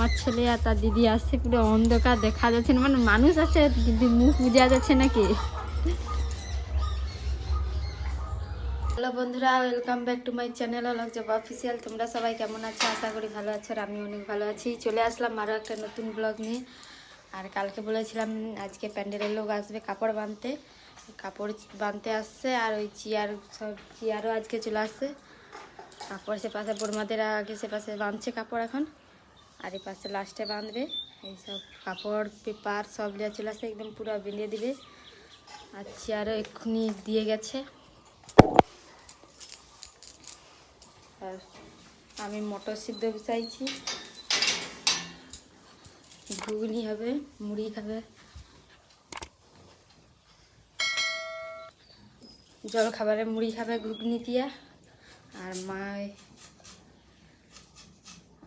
আমার ছেলে আর তার দিদি আসছে, পুরো অন্ধকার দেখা যাচ্ছে না। মানে মানুষ আছে কিন্তু মুখ বুঝা যাচ্ছে নাকি? হ্যালো বন্ধুরা welcome back to my channel Alok official তোমরা সবাই কেমন আছো? আশা করি ভালো আছো আর আমি অনেক ভালো আছি। চলে আসলাম আরও একটা নতুন ব্লগ নিয়ে। আর কালকে বলেছিলাম আজকে প্যান্ডেলের লোক আসবে কাপড় বাঁধতে কাপড় বাঁধতে আসছে আর ওই চেয়ার, সব চেয়ারও আজকে চলে আসছে। কাপড় সে পাশে বড়মাদের আগে সে পাশে বাঁধছে কাপড় এখন। আর এই পাশে লাস্টে বাঁধবে। এইসব কাপড়, পেপার সব লিয়ে চলে আসে, একদম পুরো বেঁধে দিবে। আর চেয়ারও এক্ষুনি দিয়ে গেছে। আর আমি মটর সিদ্ধ বসাইছি। ঘুগনি হবে, মুড়ি খাবে। জল খাবারে মুড়ি খাবে ঘুগনি দিয়া। আর মা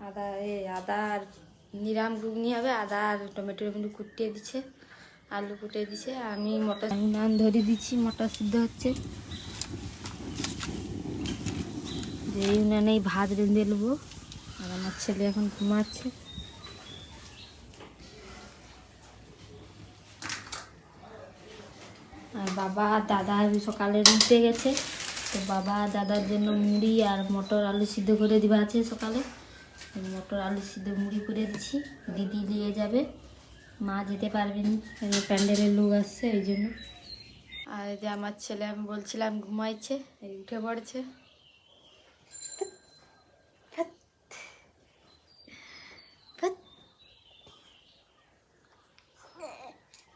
আদা, এ আদা আর নিরাম ঘুগনি হবে, আদা আর টমেটো টমেটো কুটিয়ে দিচ্ছে, আলু কুটিয়ে দিচ্ছে, আমি মটর নান ধরে দিচ্ছি, মটর সিদ্ধ হচ্ছে। এই উনানেই ভাত রেঁধে নেব, আর আমার ছেলে এখন ঘুমাচ্ছে। আর বাবা, দাদা সকালে উঠতে গেছে, তো বাবা, দাদার জন্য মুড়ি আর মটর আলু সিদ্ধ করে দেওয়া আছে সকালে। মটর আলু সিদ্ধ মুড়ি করে দিচ্ছি। দিদি দিয়ে যাবে। মা যেতে পারবেন প্যান্ডেলের লোক আসছে ওই জন্য। আর যে আমার ছেলে, আমি বলছিলাম ঘুমাইছে উঠে পড়ছে।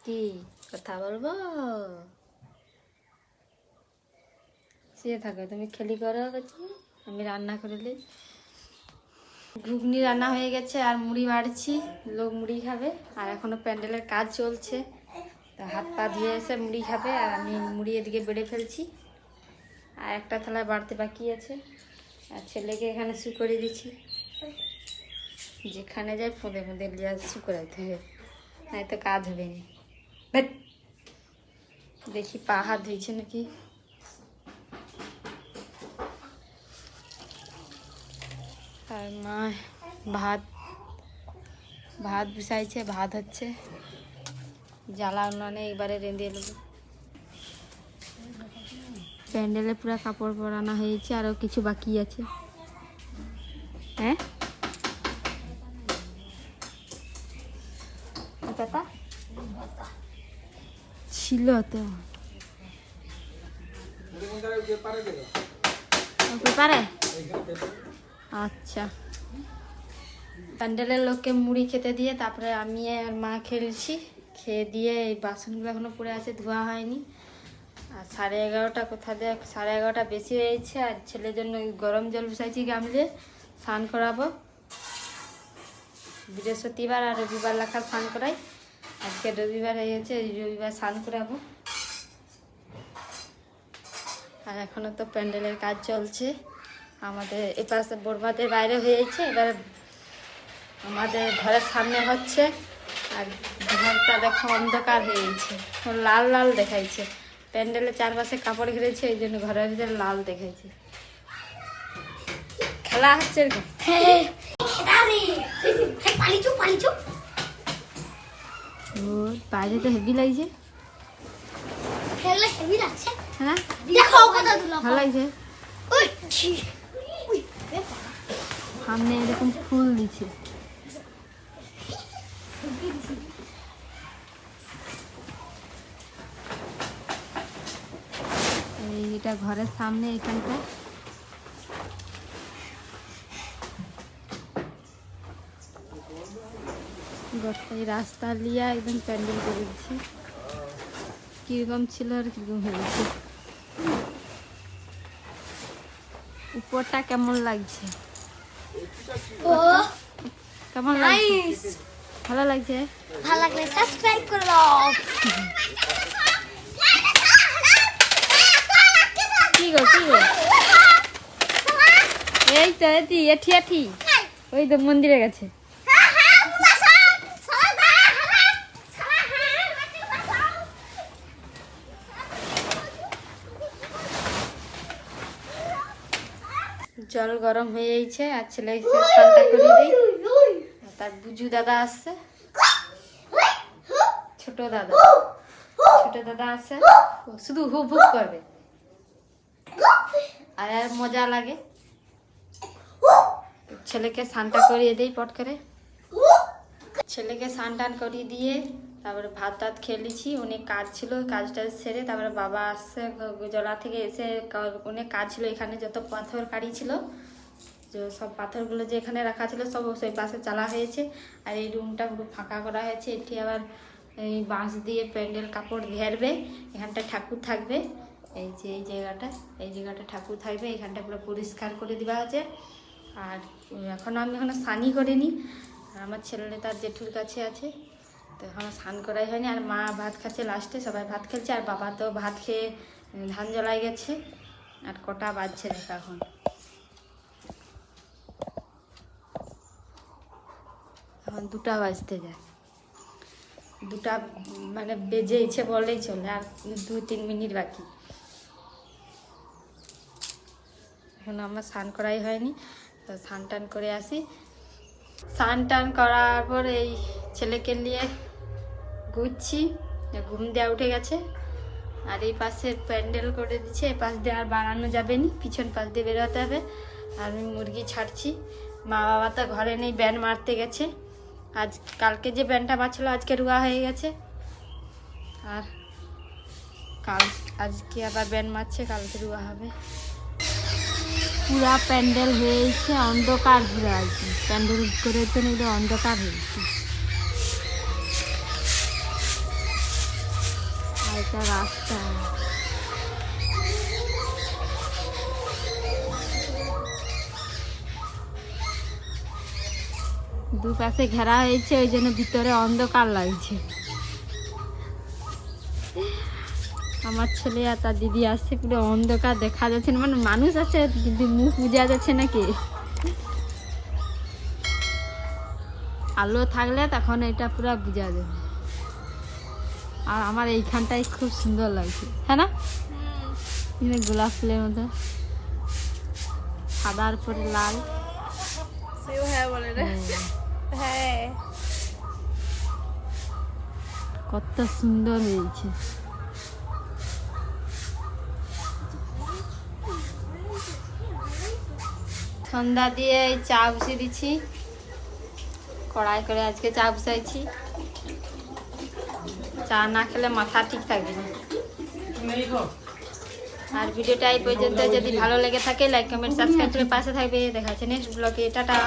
কি কথা বলব? শুয়ে থাকো, তুমি খেলি করো। আমি রান্না করলে ঘুগনি রান্না হয়ে গেছে আর মুড়ি বাড়ছি লোক মুড়ি খাবে। আর এখনও প্যান্ডেলের কাজ চলছে। তা হাত পা ধুয়ে এসে মুড়ি খাবে আর আমি মুড়ি এদিকে বেড়ে ফেলছি। আর একটা থালায় বাড়তে বাকি আছে। আর ছেলেকে এখানে শু করে দিচ্ছি যেখানে যাই ফোঁদে ফোঁদে লিয়া শু করাইতে হবে। নয়তো কাজ হবে। দেখি পা হাত ধুইছে নাকি? আর মা ভাত ভাত বসাইছে ভাত হচ্ছে। জ্বালা উনানে একবারে রেঁধে নেব। প্যান্ডেলে পুরো কাপড় পরানো হয়েছে আরও কিছু বাকি আছে। হ্যাঁ? ছিল তো। পেপারে আচ্ছা। প্যান্ডেলের লোককে মুড়ি খেতে দিয়ে তারপরে আমি আর মা খেলছি। খেয়ে দিয়ে এই বাসনগুলো এখনও পড়ে আছে, ধোয়া হয়নি। আর সাড়ে এগারোটা কোথা দিয়ে, সাড়ে এগারোটা বেশি হয়েছে আর ছেলের জন্য গরম জল বসাইছি গামলে স্নান করাবো। বৃহস্পতিবার আর রবিবার লেখা স্নান করাই। আজকে রবিবার হয়ে গেছে, এই রবিবার স্নান করাবো। আর এখনও তো প্যান্ডেলের কাজ চলছে। আমাদের এপাশে বরবাদের বাইরে হয়েছে এবার আমাদের ঘরের সামনে হচ্ছে আর ঘরটা দেখো অন্ধকার হয়ে গেছে লাল লাল দেখাইছে। প্যান্ডেলের চারপাশে কাপড় ঘিরেছে এই জন্য ঘরের ভিতরে লাল দেখাইছে। খেলা হচ্ছে ও বাইরে তো হেভি লাগছে। হ্যাঁ? ভালো লাগছে। সামনে এরকম ফুল এই এটা ঘরের সামনে এখানটা। রাস্তা লিয়া একদম প্যান্ডেল করে দিচ্ছে। কীরকম ছিল আর কীরকম হয়েছে। উপরটা কেমন লাগছে? ও কেমন লাগছে? ভালো লাগছে? ভালো লাগলে সাবস্ক্রাইব করে দাও। কি গো কি গো? এই তো এটি এটি। এটি ওই তো মন্দিরে গেছে। জল গরম হয়ে যাইছে, আর ছেলে স্নানটা করে দিই। তার বুজু দাদা আসছে। ছোট দাদা। ছোট দাদা আসছে। শুধু হুপ হুপ করবে। আর মজা লাগে। ছেলেকে স্নানটা করিয়ে দেই পট করে। ছেলেকে স্নান টান করিয়ে দিয়ে তারপরে ভাত টাত খেলেছি অনেক কাজ ছিল, কাজটা সেরে তারপরে বাবা আসছে জলা থেকে এসে অনেক কাজ ছিল এখানে, যত পাথর কাড়ি ছিল সব পাথরগুলো যে এখানে রাখা ছিল, সব সেই পাশে চালা হয়েছে। আর এই রুমটা পুরো ফাঁকা করা হয়েছে, এটি আবার এই বাঁশ দিয়ে প্যান্ডেল কাপড় ঘেরবে এখানটা ঠাকুর থাকবে। এই যে, এই জায়গাটা এই জায়গাটা ঠাকুর থাকবে, এখানটা পুরো পরিষ্কার করে দেওয়া আছে আর এখন আমি এখনও স্নানই করিনি, আর আমার ছেলে তার জেঠুর কাছে আছে। তো এখনও স্নান করাই হয়নি। আর মা ভাত খাচ্ছে লাস্টে সবাই ভাত খেলছে, আর বাবা তো ভাত খেয়ে ধান জ্বলাই গেছে। আর কটা বাজছে দেখা এখন। এখন দুটা বাজতে যায়। দুটা মানে বেজেইছে বলেই চলে, আর দু তিন মিনিট বাকি। এখন আমার স্নান করাই হয়নি, তো স্নান টান করে আসি। স্নান টান করার পর এই ছেলেকে নিয়ে ঘুরছি। ঘুম দেওয়া উঠে গেছে। আর এই পাশে প্যান্ডেল করে দিচ্ছে। এই পাশ দিয়ে আর বাড়ানো যাবে নি। পিছন পাশ দিয়ে বেরোতে হবে। আর আমি মুরগি ছাড়ছি। মা বাবা তো ঘরে নেই, ব্যান মারতে গেছে। আজ কালকে যে ব্যানটা মারছিল আজকে রুয়া হয়ে গেছে। আর কাল, আজকে আবার ব্যান মারছে, কালকে রুয়া হবে। পুরা প্যান্ডেল হয়েছে, অন্ধকার ঘুরে কি প্যান্ডেল করে তো নিলে অন্ধকার হয়েছে এটা রাস্তা। দুপাশে ঘেরা হয়েছে, ওই জন্য ভিতরে অন্ধকার লাগছে। আমার ছেলে আর তার দিদি আসছে, পুরো অন্ধকার দেখা যাচ্ছে না। মানে মানুষ আছে, কিন্তু মুখ বুঝা যাচ্ছে নাকি আলো থাকলে তখন এটা পুরো বুঝা যাবে। আর আমার এইখানটাই খুব সুন্দর লাগছে। হ্যাঁ না? এখানে গোলাপ ফুলের মতো। সাদার পরে লাল। হ্যাঁ হ্যাঁ। কত সুন্দর হয়েছে। সন্ধ্যা দিয়ে চা বসিয়ে দিচ্ছি। কড়াই করে আজকে চা বসাইছি। চা না খেলে মাথা ঠিক থাকবে না। আর ভিডিওটা এই পর্যন্ত। যদি ভালো লেগে থাকে লাইক কমেন্ট সাবস্ক্রাইব করে পাশে থাকবে। দেখা হচ্ছে নেক্সট ব্লগে টাটা।